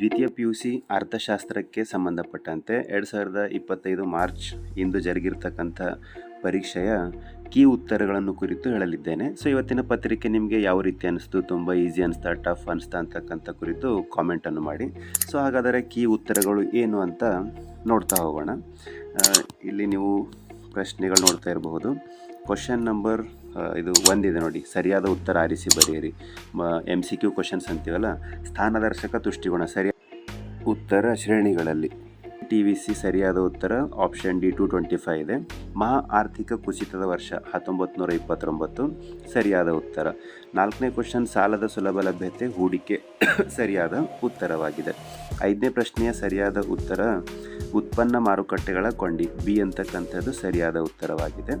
ದ್ವಿತೀಯ P U C ಅರ್ಥಶಾಸ್ತ್ರಕ್ಕೆ ಸಂಬಂಧಪಟ್ಟಂತೆ ಎರಡು ಸಾವಿರದ ಇಪ್ಪತ್ತೈದು ಮಾರ್ಚ್ ಇಂದು ಜರುಗಿರ್ತಕ್ಕಂಥ ಪರೀಕ್ಷೆಯ ಕೀ ಉತ್ತರಗಳನ್ನು ಕುರಿತು ಹೇಳಲಿದ್ದೇನೆ. ಸೊ ಇವತ್ತಿನ ಪತ್ರಿಕೆ ನಿಮಗೆ ಯಾವ ರೀತಿ ಅನಿಸ್ತು? ತುಂಬ ಈಸಿ ಅನಿಸ್ತಾ ಟಫ್ ಅನಿಸ್ತಾ ಅಂತಕ್ಕಂಥ ಕುರಿತು ಕಾಮೆಂಟನ್ನು ಮಾಡಿ. ಸೊ ಹಾಗಾದರೆ ಕೀ ಉತ್ತರಗಳು ಏನು ಅಂತ ನೋಡ್ತಾ ಹೋಗೋಣ. ಇಲ್ಲಿ ನೀವು ಪ್ರಶ್ನೆಗಳು ನೋಡ್ತಾ ಇರಬಹುದು. ಕ್ವಶನ್ ನಂಬರ್ ಇದು ಒಂದಿದೆ ನೋಡಿ. ಸರಿಯಾದ ಉತ್ತರ ಆರಿಸಿ ಬರೆಯಿರಿ. ಎಂ ಸಿ ಕ್ಯೂ ಕ್ವಶನ್ಸ್ ಅಂತೀವಲ್ಲ? ಸ್ಥಾನದರ್ಶಕ ತುಷ್ಟಿಗುಣ ಸರಿಯಾದ ಉತ್ತರ ಶ್ರೇಣಿಗಳಲ್ಲಿ. ಟಿ ವಿ ಸಿ ಸರಿಯಾದ ಉತ್ತರ option D two twenty five ಇದೆ. ಮಹಾ ಆರ್ಥಿಕ ಕುಸಿತದ ವರ್ಷ ಹತ್ತೊಂಬತ್ತು ನೂರ ಇಪ್ಪತ್ತೊಂಬತ್ತು, ಸರಿಯಾದ ಉತ್ತರ. ನಾಲ್ಕನೇ ಕ್ವಶನ್ ಸಾಲದ ಸುಲಭ ಲಭ್ಯತೆ, ಹೂಡಿಕೆ ಸರಿಯಾದ ಉತ್ತರವಾಗಿದೆ. ಐದನೇ ಪ್ರಶ್ನೆಯ ಸರಿಯಾದ ಉತ್ತರ, ಉತ್ಪನ್ನ ಮಾರುಕಟ್ಟೆಗಳ ಕೊಂಡಿ ಬಿ ಅಂತಕ್ಕಂಥದ್ದು ಸರಿಯಾದ ಉತ್ತರವಾಗಿದೆ.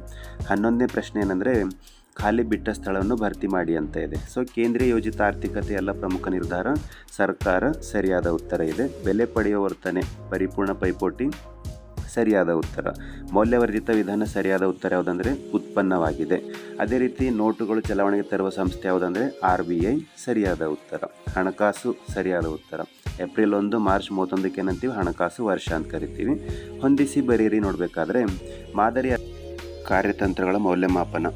ಹನ್ನೊಂದನೇ ಪ್ರಶ್ನೆ ಏನಂದರೆ ಖಾಲಿ ಬಿಟ್ಟ ಸ್ಥಳವನ್ನು ಭರ್ತಿ ಮಾಡಿ ಅಂತ ಇದೆ. ಸೊ ಕೇಂದ್ರೀಯ ಯೋಜಿತ ಆರ್ಥಿಕತೆ ಎಲ್ಲ ಪ್ರಮುಖ ನಿರ್ಧಾರ, ಸರ್ಕಾರ ಸರಿಯಾದ ಉತ್ತರ ಇದೆ. ಬೆಲೆ ಪಡೆಯುವ ವರ್ತನೆ, ಪರಿಪೂರ್ಣ ಪೈಪೋಟಿ, ಸರಿಯಾದ ಉತ್ತರ. ಮೌಲ್ಯವರ್ಧಿತ ವಿಧಾನ ಸರಿಯಾದ ಉತ್ತರ ಯಾವುದಂದರೆ, ಉತ್ಪನ್ನವಾಗಿದೆ. ಅದೇ ರೀತಿ ನೋಟುಗಳು ಚಲಾವಣೆಗೆ ತರುವ ಸಂಸ್ಥೆ ಯಾವುದಂದರೆ, ಆರ್ ಬಿ ಐ ಸರಿಯಾದ ಉತ್ತರ. ಹಣಕಾಸು ಸರಿಯಾದ ಉತ್ತರ. ಏಪ್ರಿಲ್ ಒಂದು, ಮಾರ್ಚ್ ಮೂವತ್ತೊಂದಕ್ಕೆ ಏನಂತೀವಿ? ಹಣಕಾಸು ವರ್ಷ ಅಂತ ಕರಿತೀವಿ. ಹೊಂದಿಸಿ ಬರೀರಿ ನೋಡಬೇಕಾದ್ರೆ ಮಾದರಿ ಕಾರ್ಯತಂತ್ರಗಳ ಮೌಲ್ಯಮಾಪನ.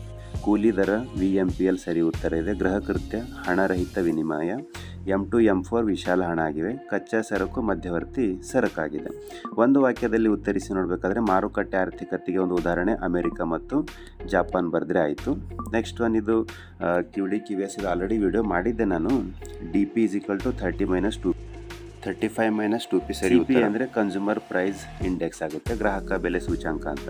ಕೂಲಿ ದರ ವಿ ಎಂ ಪಿ ಎಲ್ ಸರಿ ಉತ್ತರ ಇದೆ. ಗೃಹ ಕೃತ್ಯ ಹಣರಹಿತ ವಿನಿಮಯ ಎಂ ಟು ಎಂ ಫೋರ್ ವಿಶಾಲ ಹಣ ಆಗಿವೆ. ಕಚ್ಚಾ ಸರಕು, ಮಧ್ಯವರ್ತಿ ಸರಕಾಗಿದೆ. ಒಂದು ವಾಕ್ಯದಲ್ಲಿ ಉತ್ತರಿಸಿ ನೋಡಬೇಕಾದ್ರೆ ಮಾರುಕಟ್ಟೆ ಆರ್ಥಿಕತೆಗೆ ಒಂದು ಉದಾಹರಣೆ. ಅಮೆರಿಕ ಮತ್ತು ಜಪಾನ್ ಬರೆದ್ರೆ ಆಯಿತು. ನೆಕ್ಸ್ಟ್ ಒನ್ ಇದು ಕಿವಿಡಿ ಕಿವಿ ಎಸ್ ಇದು ಆಲ್ರೆಡಿ ವಿಡಿಯೋ ಮಾಡಿದ್ದೆ ನಾನು. D P is equal to thirty minus two thirty five minus two P ಸರಿ ಪಿ ಅಂದರೆ ಕನ್ಸ್ಯೂಮರ್ ಪ್ರೈಸ್ ಇಂಡೆಕ್ಸ್ ಆಗುತ್ತೆ ಗ್ರಾಹಕ ಬೆಲೆ ಸೂಚ್ಯಾಂಕ ಅಂತ.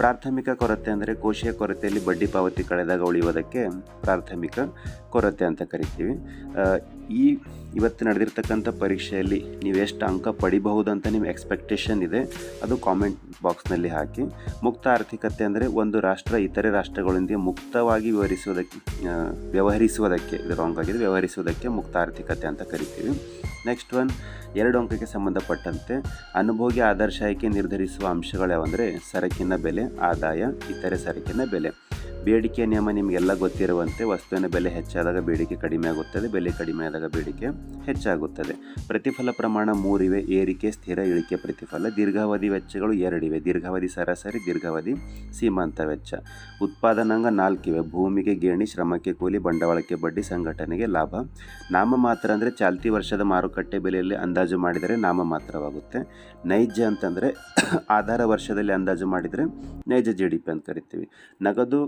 ಪ್ರಾಥಮಿಕ ಕೊರತೆ ಅಂದರೆ ಕೋಶೀಯ ಕೊರತೆಯಲ್ಲಿ ಬಡ್ಡಿ ಪಾವತಿ ಕಳೆದಾಗ ಉಳಿಯುವುದಕ್ಕೆ ಪ್ರಾಥಮಿಕ ಕೊರತೆ ಅಂತ ಕರಿತೀವಿ. ಈ ಇವತ್ತು ನಡೆದಿರ್ತಕ್ಕಂಥ ಪರೀಕ್ಷೆಯಲ್ಲಿ ನೀವು ಎಷ್ಟು ಅಂಕ ಪಡಿಬಹುದು ಅಂತ ನಿಮ್ಮ ಎಕ್ಸ್ಪೆಕ್ಟೇಷನ್ ಇದೆ ಅದು ಕಾಮೆಂಟ್ ಬಾಕ್ಸ್ನಲ್ಲಿ ಹಾಕಿ. ಮುಕ್ತ ಆರ್ಥಿಕತೆ ಅಂದರೆ ಒಂದು ರಾಷ್ಟ್ರ ಇತರೆ ರಾಷ್ಟ್ರಗಳೊಂದಿಗೆ ಮುಕ್ತವಾಗಿ ವಿವರಿಸುವುದಕ್ಕೆ ವ್ಯವಹರಿಸುವುದಕ್ಕೆ ಇದು ರಾಂಗ್ ಆಗಿದೆ ವ್ಯವಹರಿಸುವುದಕ್ಕೆ ಮುಕ್ತ ಆರ್ಥಿಕತೆ ಅಂತ ಕರಿತೀವಿ. ನೆಕ್ಸ್ಟ್ ಒನ್ ಎರಡು ಅಂಕಕ್ಕೆ ಸಂಬಂಧಪಟ್ಟಂತೆ ಅನುಭೋಗಿ ಆದರ್ಶ ಆಯ್ಕೆ ನಿರ್ಧರಿಸುವ ಅಂಶಗಳು ಯಾವಂದರೆ ಸರಕಿನ ಬೆಲೆ, ಆದಾಯ, ಇತರೆ ಸರಕಿನ ಬೆಲೆ. ಬೇಡಿಕೆ ನಿಯಮ ನಿಮಗೆಲ್ಲ ಗೊತ್ತಿರುವಂತೆ ವಸ್ತುವಿನ ಬೆಲೆ ಹೆಚ್ಚಾದಾಗ ಬೇಡಿಕೆ ಕಡಿಮೆ ಆಗುತ್ತದೆ, ಬೆಲೆ ಕಡಿಮೆ ಆದಾಗ ಬೇಡಿಕೆ ಹೆಚ್ಚಾಗುತ್ತದೆ. ಪ್ರತಿಫಲ ಪ್ರಮಾಣ ಮೂರಿವೆ, ಏರಿಕೆ, ಸ್ಥಿರ, ಇಳಿಕೆ, ಪ್ರತಿಫಲ. ದೀರ್ಘಾವಧಿ ವೆಚ್ಚಗಳು ಎರಡಿವೆ. ದೀರ್ಘಾವಧಿ ಸರಾಸರಿ, ದೀರ್ಘಾವಧಿ ಸೀಮಾಂತ ವೆಚ್ಚ. ಉತ್ಪಾದನಾಂಗ ನಾಲ್ಕಿವೆ. ಭೂಮಿಗೆ ಗೇಣಿ, ಶ್ರಮಕ್ಕೆ ಕೂಲಿ, ಬಂಡವಾಳಕ್ಕೆ ಬಡ್ಡಿ, ಸಂಘಟನೆಗೆ ಲಾಭ. ನಾಮಮಾತ್ರ ಅಂದರೆ ಚಾಲ್ತಿ ವರ್ಷದ ಮಾರುಕಟ್ಟೆ ಬೆಲೆಯಲ್ಲಿ ಅಂದಾಜು ಮಾಡಿದರೆ ನಾಮಮಾತ್ರವಾಗುತ್ತೆ ನೈಜ ಅಂತಂದರೆ ಆಧಾರ ವರ್ಷದಲ್ಲಿ ಅಂದಾಜು ಮಾಡಿದರೆ ನೈಜ ಜಿ ಡಿ ಪಿ ಅಂತ ಕರಿತೀವಿ. ನಗದು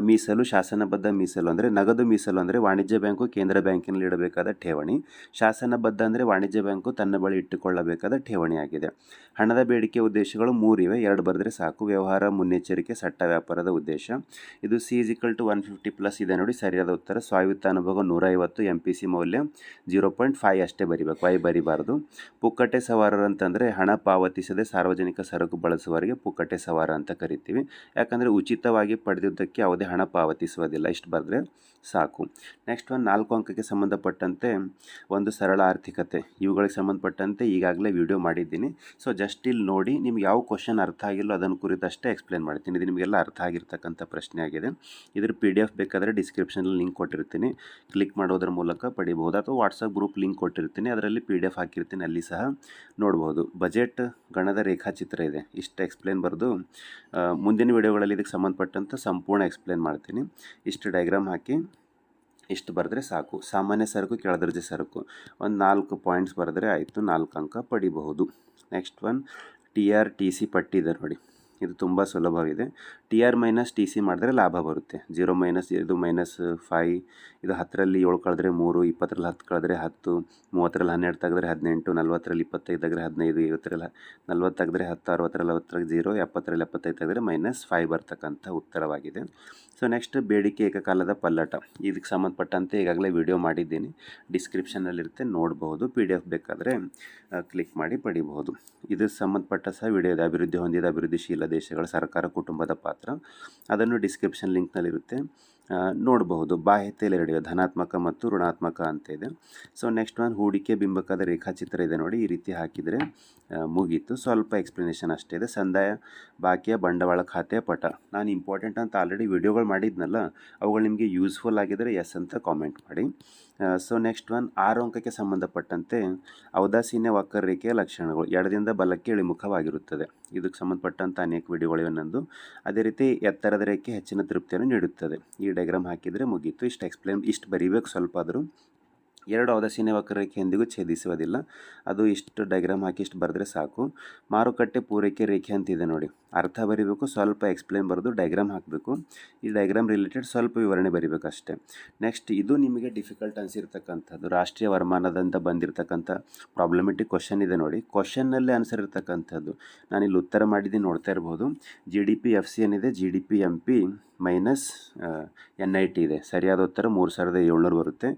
ಮೀಸಲು, ಶಾಸನಬದ್ಧ ಮೀಸಲು ಅಂದರೆ ನಗದು ಮೀಸಲು ಅಂದರೆ ವಾಣಿಜ್ಯ ಬ್ಯಾಂಕು, ಕೇಂದ್ರ ಬ್ಯಾಂಕಿನಲ್ಲಿ ಇಡಬೇಕಾದ ಠೇವಣಿ. ಶಾಸನಬದ್ಧ ಅಂದರೆ ವಾಣಿಜ್ಯ ಬ್ಯಾಂಕು ತನ್ನ ಬಳಿ ಇಟ್ಟುಕೊಳ್ಳಬೇಕಾದ ಠೇವಣಿಯಾಗಿದೆ ಹಣದ ಬೇಡಿಕೆ ಉದ್ದೇಶಗಳು ಮೂರಿವೆ. ಎರಡು ಬರೆದ್ರೆ ಸಾಕು. ವ್ಯವಹಾರ ಮುನ್ನೆಚ್ಚರಿಕೆ, ಸಟ್ಟ ವ್ಯಾಪಾರದ ಉದ್ದೇಶ. ಇದು C ಇಸಿಕಲ್ to one fifty plus ಇದೆ ನೋಡಿ. ಸರಿಯಾದ ಉತ್ತರ. ಸ್ವಾಯುತ್ತ ಅನುಭವ ನೂರ ಐವತ್ತು ಎಂ ಪಿ ಸಿ ಮೌಲ್ಯ ಜೀರೋ ಪಾಯಿಂಟ್ ಫೈವ್ ಅಷ್ಟೇ ಬರಿಬೇಕು. ವೈ ಬರಿಬಾರ್ದು. ಪುಕ್ಕಟೆ ಸವಾರರು ಅಂತಂದರೆ ಹಣ ಪಾವತಿಸದೆ ಸಾರ್ವಜನಿಕ ಸರಕು ಬಳಸುವವರಿಗೆ ಪುಕ್ಕಟೆ ಸವಾರ ಅಂತ ಕರಿತೀವಿ. ಯಾಕಂದರೆ ಉಚಿತವಾಗಿ ಪಡೆದಿದ್ದಕ್ಕೆ ಯಾವುದೇ ಹಣ ಪಾವತಿಸುವುದಿಲ್ಲ. ಇಷ್ಟು ಬರೆದ್ರೆ ಸಾಕು. ನೆಕ್ಸ್ಟ್ ಒಂದು ನಾಲ್ಕು ಅಂಕಕ್ಕೆ ಸಂಬಂಧಪಟ್ಟಂತೆ ಒಂದು ಸರಳ ಆರ್ಥಿಕತೆ. ಇವುಗಳಿಗೆ ಸಂಬಂಧಪಟ್ಟಂತೆ ಈಗಾಗಲೇ ವಿಡಿಯೋ ಮಾಡಿದ್ದೀನಿ. ಸೊ ಜಸ್ಟ್ ಇಲ್ಲಿ ನೋಡಿ ನಿಮ್ಗೆ ಯಾವ ಕ್ವಶನ್ ಅರ್ಥ ಆಗಿಲ್ಲೋ ಅದನ್ನು ಕುರಿತಷ್ಟೇ ಎಕ್ಸ್ಪ್ಲೇನ್ ಮಾಡ್ತೀನಿ. ಇದು ನಿಮಗೆಲ್ಲ ಅರ್ಥ ಆಗಿರ್ತಕ್ಕಂಥ ಪ್ರಶ್ನೆ ಆಗಿದೆ. ಇದ್ರ ಪಿ ಡಿ ಎಫ್ ಬೇಕಾದರೆ ಡಿಸ್ಕ್ರಿಪ್ಷನಲ್ಲಿ ಲಿಂಕ್ ಕೊಟ್ಟಿರ್ತೀನಿ. ಕ್ಲಿಕ್ ಮಾಡೋದ್ರ ಮೂಲಕ ಪಡಿಬಹುದು. ಅಥವಾ ವಾಟ್ಸಪ್ ಗ್ರೂಪ್ ಲಿಂಕ್ ಕೊಟ್ಟಿರ್ತೀನಿ. ಅದರಲ್ಲಿ ಪಿ ಡಿ ಎಫ್ ಹಾಕಿರ್ತೀನಿ. ಅಲ್ಲಿ ಸಹ ನೋಡ್ಬೋದು. ಬಜೆಟ್ ಗಣದ ರೇಖಾಚಿತ್ರ ಇದೆ. ಇಷ್ಟು ಎಕ್ಸ್ಪ್ಲೇನ್ ಬರೆದು ಮುಂದಿನ ವಿಡಿಯೋಗಳಲ್ಲಿ ಇದಕ್ಕೆ ಸಂಬಂಧಪಟ್ಟಂಥ ಸಂಪೂರ್ಣ ಎಕ್ಸ್ಪ್ಲೇನ್ ಮಾಡ್ತೀನಿ. ಇಷ್ಟು ಡಯಾಗ್ರಾಮ್ ಹಾಕಿ, ಇಷ್ಟು ಬರೆದ್ರೆ ಸಾಕು. ಸಾಮಾನ್ಯ ಸರಕು ಕೆಳದರ್ಜೆ ಸರಕು. ಒಂದು ನಾಲ್ಕು ಪಾಯಿಂಟ್ಸ್ ಬರೆದ್ರೆ ಆಯಿತು. ನಾಲ್ಕು ಅಂಕ ಪಡಿಬಹುದು. Next one T R T C ಪಟ್ಟಿ ಇದೆ ನೋಡಿ. ಇದು ತುಂಬ ಸುಲಭವಿದೆ T R minus T C ಮಾಡಿದ್ರೆ ಲಾಭ ಬರುತ್ತೆ. ಜೀರೋ ಮೈನಸ್ ಇದು ಮೈನಸ್ ಫೈ ಇದು ಹತ್ತರಲ್ಲಿ ಏಳು ಕಳೆದ್ರೆ ಮೂರು, ಇಪ್ಪತ್ತರಲ್ಲಿ ಹತ್ತು ಕಳೆದ್ರೆ ಹತ್ತು, ಮೂವತ್ತರಲ್ಲಿ ಹನ್ನೆರಡು ತೆಗೆದ್ರೆ ಹದಿನೆಂಟು, ನಲ್ವತ್ತರಲ್ಲಿ ಇಪ್ಪತ್ತೈದು ತೆಗೆದ್ರೆ ಹದಿನೈದು, ಐವತ್ತರಲ್ಲಿ ನಲ್ವತ್ತು ತೆಗೆದ್ರೆ ಹತ್ತು, ಅರವತ್ತರಲ್ಲಿ ಅರವತ್ತರಲ್ಲಿ ಜೀರೋ ಎಪ್ಪತ್ತರಲ್ಲಿ ಎಪ್ಪತ್ತೈದು ತೆಗೆದ್ರೆ ಮೈನಸ್ ಫೈವ್ ಬರ್ತಕ್ಕಂಥ ಉತ್ತರವಾಗಿದೆ. ಸೊ ನೆಕ್ಸ್ಟ್ ಬೇಡಿಕೆ ಏಕಕಾಲದ ಪಲ್ಲಟ. ಇದಕ್ಕೆ ಸಂಬಂಧಪಟ್ಟಂತೆ ಈಗಾಗಲೇ ವಿಡಿಯೋ ಮಾಡಿದ್ದೀನಿ. ಡಿಸ್ಕ್ರಿಪ್ಷನಲ್ಲಿರುತ್ತೆ ನೋಡಬಹುದು ಪಿ ಡಿ ಎಫ್ ಬೇಕಾದರೆ ಕ್ಲಿಕ್ ಮಾಡಿ ಪಡಿಬಹುದು. ಇದು ಸಂಬಂಧಪಟ್ಟ ಸಹ ವಿಡಿಯೋದ ಅಭಿವೃದ್ಧಿ ಹೊಂದಿದ ಅಭಿವೃದ್ಧಿಶೀಲ ದೇಶಗಳ ಸರ್ಕಾರ ಕುಟುಂಬದ ಪಾತ್ರ. ಅದನ್ನು ಡಿಸ್ಕ್ರಿಪ್ಷನ್ ಲಿಂಕ್ನಲ್ಲಿರುತ್ತೆ ನೋಡಬಹುದು. ಬಾಹ್ಯತೆಯಲ್ಲಿ ಎರಡಿವೆ ಧನಾತ್ಮಕ ಮತ್ತು ಋಣಾತ್ಮಕ ಅಂತ ಇದೆ. ಸೊ ನೆಕ್ಸ್ಟ್ ಒನ್ ಹೂಡಿಕೆ ಬಿಂಬಕದ ರೇಖಾಚಿತ್ರ ಇದೆ ನೋಡಿ. ಈ ರೀತಿ ಹಾಕಿದರೆ ಮುಗೀತು. ಸ್ವಲ್ಪ ಎಕ್ಸ್ಪ್ಲನೇಷನ್ ಅಷ್ಟೇ ಇದೆ. ಸಂದಾಯ ಬಾಕಿಯ ಬಂಡವಾಳ ಖಾತೆ, ಪಟ. ನಾನು ಇಂಪಾರ್ಟೆಂಟ್ ಅಂತ ಆಲ್ರೆಡಿ ವಿಡಿಯೋಗಳು ಮಾಡಿದ್ನಲ್ಲ, ಅವುಗಳು ನಿಮಗೆ ಯೂಸ್ಫುಲ್ ಆಗಿದ್ದರೆ ಎಸ್ ಅಂತ ಕಾಮೆಂಟ್ ಮಾಡಿ. ಸೊ ನೆಕ್ಸ್ಟ್ ಒನ್ ಆರು ಅಂಕಕ್ಕೆ ಸಂಬಂಧಪಟ್ಟಂತೆ ಔದಾಸೀನ್ಯ ವಕ್ರರೇಖೆಯ ಲಕ್ಷಣಗಳು. ಎಡದಿಂದ ಬಲಕ್ಕೆ ಇಳಿಮುಖವಾಗಿರುತ್ತದೆ. ಇದಕ್ಕೆ ಸಂಬಂಧಪಟ್ಟಂಥ ಅನೇಕ ವಿಡಿಯೋಗಳಿವೆ ನಂದು ಅದೇ ರೀತಿ ಎತ್ತರದ ರೇಖೆ ಹೆಚ್ಚಿನ ತೃಪ್ತಿಯನ್ನು ನೀಡುತ್ತದೆ. ಈ ಡಯಾಗ್ರಾಮ್ ಹಾಕಿದರೆ ಮುಗೀತು. ಇಷ್ಟು ಎಕ್ಸ್ಪ್ಲೇನ್ ಇಷ್ಟು ಬರೀಬೇಕು ಸ್ವಲ್ಪ ಆದರೂ ಎರಡು ಔದಾಸೀನ್ಯ ವಕ್ರರೇಖೆ ಎಂದಿಗೂ ಛೇದಿಸುವುದಿಲ್ಲ. ಅದು ಇಷ್ಟು ಡೈಗ್ರಾಮ್ ಹಾಕಿ ಇಷ್ಟು ಬರೆದ್ರೆ ಸಾಕು. ಮಾರುಕಟ್ಟೆ ಪೂರೈಕೆ ರೇಖೆ ಅಂತಿದೆ ನೋಡಿ. ಅರ್ಥ ಬರಿಬೇಕು, ಸ್ವಲ್ಪ ಎಕ್ಸ್ಪ್ಲೇನ್ ಬರೆದು ಡೈಗ್ರಾಮ್ ಹಾಕಬೇಕು. ಈ ಡೈಗ್ರಾಮ್ ರಿಲೇಟೆಡ್ ಸ್ವಲ್ಪ ವಿವರಣೆ ಬರಿಬೇಕು ಅಷ್ಟೇ. ನೆಕ್ಸ್ಟ್ ಇದು ನಿಮಗೆ ಡಿಫಿಕಲ್ಟ್ ಅನಿಸಿರ್ತಕ್ಕಂಥದ್ದು. ರಾಷ್ಟ್ರೀಯ ವರಮಾನದಂತ ಬಂದಿರತಕ್ಕಂಥ ಪ್ರಾಬ್ಲಮೆಟಿಕ್ ಕ್ವಶನ್ ಇದೆ ನೋಡಿ. ಕ್ವಶನ್ನಲ್ಲೇ ಆನ್ಸರ್ ಇರ್ತಕ್ಕಂಥದ್ದು. ಇಲ್ಲಿ ಉತ್ತರ ಮಾಡಿದ್ದೀನಿ, ನೋಡ್ತಾ ಇರ್ಬೋದು. G D P F C ಏನಿದೆ? G D P M P minus N I T ಇದೆ. ಸರಿಯಾದ ಉತ್ತರ ಮೂರು ಸಾವಿರದ ಏಳ್ನೂರು ಬರುತ್ತೆ.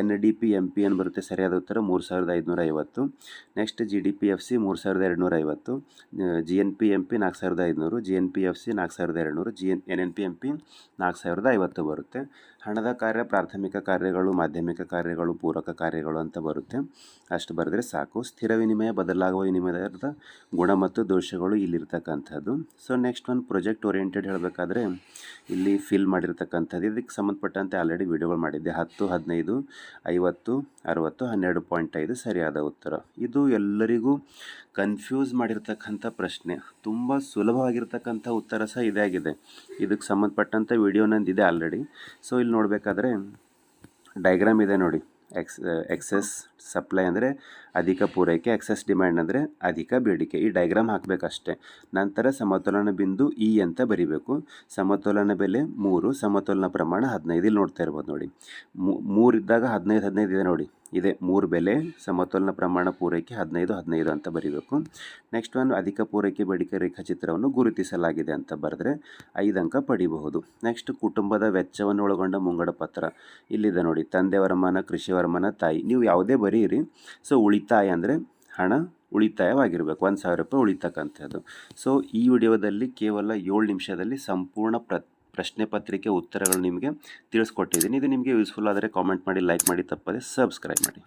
N D P M P ಏನು ಬರುತ್ತೆ ಸರಿಯಾದ ಉತ್ತರ ಮೂರು ಸಾವಿರದ ಐದುನೂರ ಐವತ್ತು next G D P F C ಮೂರು ಸಾವಿರದ ಎರಡುನೂರ ಐವತ್ತು G N P M P ನಾಲ್ಕು ಸಾವಿರದ ಐದುನೂರು G N P F C ನಾಲ್ಕು ಸಾವಿರದ ಎರಡುನೂರು G N N N P M P ನಾಲ್ಕು ಸಾವಿರದ ಐವತ್ತು ಬರುತ್ತೆ. ಹಣದ ಕಾರ್ಯ, ಪ್ರಾಥಮಿಕ ಕಾರ್ಯಗಳು, ಮಾಧ್ಯಮಿಕ ಕಾರ್ಯಗಳು, ಪೂರಕ ಕಾರ್ಯಗಳು ಅಂತ ಬರುತ್ತೆ. ಅಷ್ಟು ಬರೆದ್ರೆ ಸಾಕು. ಸ್ಥಿರ ವಿನಿಮಯ, ಬದಲಾಗುವ ವಿನಿಮಯದ ಗುಣ ಮತ್ತು ದೋಷಗಳು ಇಲ್ಲಿರ್ತಕ್ಕಂಥದ್ದು. ಸೊ ನೆಕ್ಸ್ಟ್ ಒಂದು ಪ್ರೊಜೆಕ್ಟ್ ಓರಿಯೆಂಟೆಡ್ ಹೇಳಬೇಕಾದ್ರೆ, ಇಲ್ಲಿ ಫಿಲ್ ಮಾಡಿರ್ತಕ್ಕಂಥದ್ದು. ಇದಕ್ಕೆ ಸಂಬಂಧಪಟ್ಟಂತೆ ಆಲ್ರೆಡಿ ವಿಡಿಯೋಗಳು ಮಾಡಿದ್ದೆ. ಹತ್ತು, ಹದಿನೈದು, ಐವತ್ತು, ಅರುವತ್ತು, ಹನ್ನೆರಡು ಪಾಯಿಂಟ್ ಐದು ಸರಿಯಾದ ಉತ್ತರ. ಇದು ಎಲ್ಲರಿಗೂ ಕನ್ಫ್ಯೂಸ್ ಮಾಡಿರ್ತಕ್ಕಂಥ ಪ್ರಶ್ನೆ. ತುಂಬ ಸುಲಭವಾಗಿರ್ತಕ್ಕಂಥ ಉತ್ತರ ಸಹ ಇದೇ ಆಗಿದೆ. ಇದಕ್ಕೆ ಸಂಬಂಧಪಟ್ಟಂಥ ವಿಡಿಯೋ ನಂದು ಇದೆ ಆಲ್ರೆಡಿ ಸೊ ಇಲ್ಲಿ ನೋಡಬೇಕಾದ್ರೆ ಡೈಗ್ರಾಮ್ ಇದೆ ನೋಡಿ. ಎಕ್ಸ್ ಎಕ್ಸೆಸ್ ಸಪ್ಲೈ ಅಂದರೆ ಅಧಿಕ ಪೂರೈಕೆ ಎಕ್ಸಸ್ ಡಿಮ್ಯಾಂಡ್ ಅಂದರೆ ಅಧಿಕ ಬೇಡಿಕೆ. ಈ ಡೈಗ್ರಾಮ್ ಹಾಕಬೇಕಷ್ಟೆ. ನಂತರ ಸಮತೋಲನ ಬಿಂದು ಇ ಅಂತ ಬರಿಬೇಕು. ಸಮತೋಲನ ಬೆಲೆ ಮೂರು, ಸಮತೋಲನ ಪ್ರಮಾಣ ಹದಿನೈದು. ಇಲ್ಲಿ ನೋಡ್ತಾ ಇರ್ಬೋದು ನೋಡಿ. ಮೂರು ಇದ್ದಾಗ ಹದಿನೈದು ಹದಿನೈದು ಇದೆ ನೋಡಿ. ಇದೆ ಮೂರು ಬೆಲೆ, ಸಮತೋಲನ ಪ್ರಮಾಣ ಪೂರೈಕೆ ಹದಿನೈದು ಹದಿನೈದು ಅಂತ ಬರಿಬೇಕು. ನೆಕ್ಸ್ಟ್ ಒಂದು ಅಧಿಕ ಪೂರೈಕೆ ಬೇಡಿಕೆ ರೇಖಾಚಿತ್ರವನ್ನು ಗುರುತಿಸಲಾಗಿದೆ ಅಂತ ಬರೆದ್ರೆ ಐದು ಅಂಕ ಪಡಿಬಹುದು. ನೆಕ್ಸ್ಟ್ ಕುಟುಂಬದ ವೆಚ್ಚವನ್ನು ಒಳಗೊಂಡ ಮುಂಗಡ ಪತ್ರ. ಇಲ್ಲಿದೆ ನೋಡಿ, ತಂದೆ ವರಮಾನ, ಕೃಷಿ ವರಮಾನ, ತಾಯಿ. ನೀವು ಯಾವುದೇ ಬರೀರಿ ಸೊ ಉಳಿತಾಯ ಅಂದರೆ ಹಣ ಉಳಿತಾಯವಾಗಿರಬೇಕು. ಒಂದು ಸಾವಿರ ರೂಪಾಯಿ ಉಳಿತಕ್ಕಂಥದ್ದು. ಸೊ ಈ ವಿಡಿಯೋದಲ್ಲಿ ಕೇವಲ ಏಳು ನಿಮಿಷದಲ್ಲಿ ಸಂಪೂರ್ಣ ಪ್ರ, ಪ್ರಶ್ನೆ ಪತ್ರಿಕೆ ಉತ್ತರಗಳು ನಿಮಗೆ ತಿಳಿಸ್ಕೊಟ್ಟಿದ್ದೀನಿ. ಇದು ನಿಮಗೆ ಯೂಸ್ಫುಲ್ ಆದರೆ ಕಾಮೆಂಟ್ ಮಾಡಿ ಲೈಕ್ ಮಾಡಿ, ತಪ್ಪದೆ ಸಬ್ಸ್ಕ್ರೈಬ್ ಮಾಡಿ.